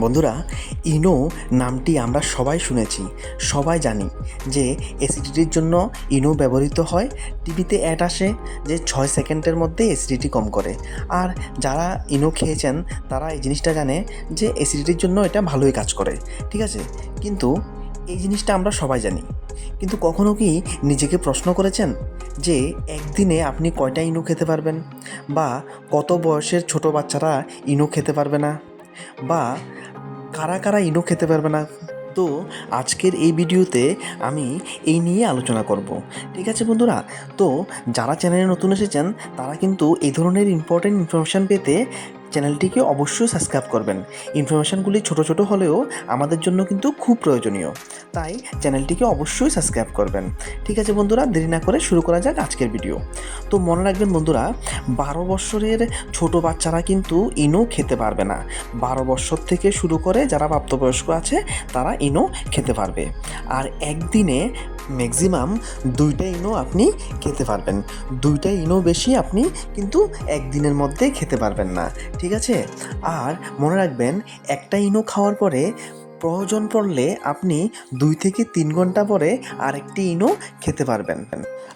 বন্ধুরা, ইনো নামটি আমরা সবাই শুনেছি, সবাই জানি যে অ্যাসিডিটির জন্য ইনো ব্যবহৃত হয় টিভিতে অ্যাড আসে যে ছয় সেকেন্ডের মধ্যে অ্যাসিডিটি কম করে। আর যারা ইনো খেয়েছেন, তারা এই জিনিসটা জানে যে অ্যাসিডিটির জন্য এটা ভালোই কাজ করে, ঠিক আছে? কিন্তু এই জিনিসটা আমরা সবাই জানি। কিন্তু কখনো কি নিজেকে প্রশ্ন করেছেন যে একদিনে আপনি কয়টা ইনো খেতে পারবেন? বা কত বয়সের ছোট বাচ্চারা ইনো খেতে পারবে না? বা কারা কারা ইনো খেতে পারবে না? তো আজকের এই ভিডিওতে আমি এই নিয়ে আলোচনা করব, ঠিক আছে বন্ধুরা? তো যারা চ্যানেলে নতুন এসেছেন, তারা কিন্তু এই ধরনের ইম্পর্টেন্ট ইনফরমেশান পেতে চ্যানেলটিকে অবশ্যই সাবস্ক্রাইব করবেন। ইনফরমেশানগুলি ছোট ছোট হলেও আমাদের জন্য কিন্তু খুব প্রয়োজনীয়। তাই চ্যানেলটিকে অবশ্যই সাবস্ক্রাইব করবেন। ঠিক আছে বন্ধুরা? দেরি না করে শুরু করা যাক আজকের ভিডিও তো মনে রাখবেন বন্ধুরা, বারো বছরের ছোট বাচ্চারা কিন্তু ইনো খেতে পারবে না। বারো বছর থেকে শুরু করে যারা প্রাপ্তবয়স্ক আছে, তারা ইনো খেতে পারবে। আর একদিনে ম্যাক্সিমাম দুইটা ইনো আপনি খেতে পারবেন। দুইটা ইনো বেশি আপনি কিন্তু একদিনের মধ্যে খেতে পারবেন না। ঠিক আছে? আর মনে রাখবেন, একটা ইনো খাওয়ার পরে প্রয়োজন পড়লে আপনি দুই থেকে তিন ঘণ্টা পরে আরেকটি ইনো খেতে পারবেন।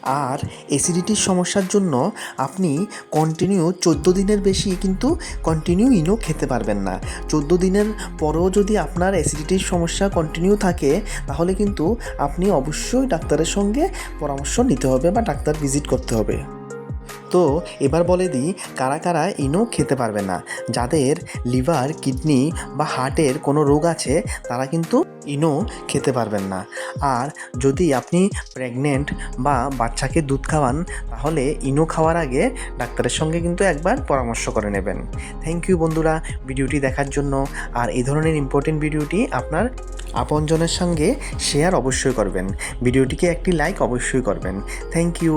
আর অ্যাসিডিটির সমস্যার জন্য আপনি কন্টিনিউ চোদ্দ দিনের বেশি কিন্তু কন্টিনিউ ইনো খেতে পারবেন না। চোদ্দ দিনের পরেও যদি আপনার অ্যাসিডিটির সমস্যা কন্টিনিউ থাকে, তাহলে কিন্তু আপনি অবশ্যই ডাক্তারের সঙ্গে পরামর্শ নিতে হবে বা ডাক্তার ভিজিট করতে হবে। তো এবার বলে দিই, কারা কারা ইনো খেতে পারবে না। যাদের লিভার, কিডনি বা হার্টের কোনো রোগ আছে, তারা কিন্তু ইনো খেতে পারবেন না। আর যদি আপনি প্রেগনেন্ট বা বাচ্চাকে দুধ খাওয়ান, তাহলে ইনো খাওয়ার আগে ডাক্তারের সঙ্গে কিন্তু একবার পরামর্শ করে নেবেন। থ্যাংক ইউ বন্ধুরা ভিডিওটি দেখার জন্য। আর এই ধরনের ইম্পর্টেন্ট ভিডিওটি আপনার আপনজনের সঙ্গে শেয়ার অবশ্যই করবেন। ভিডিওটিকে একটি লাইক অবশ্যই করবেন। Thank you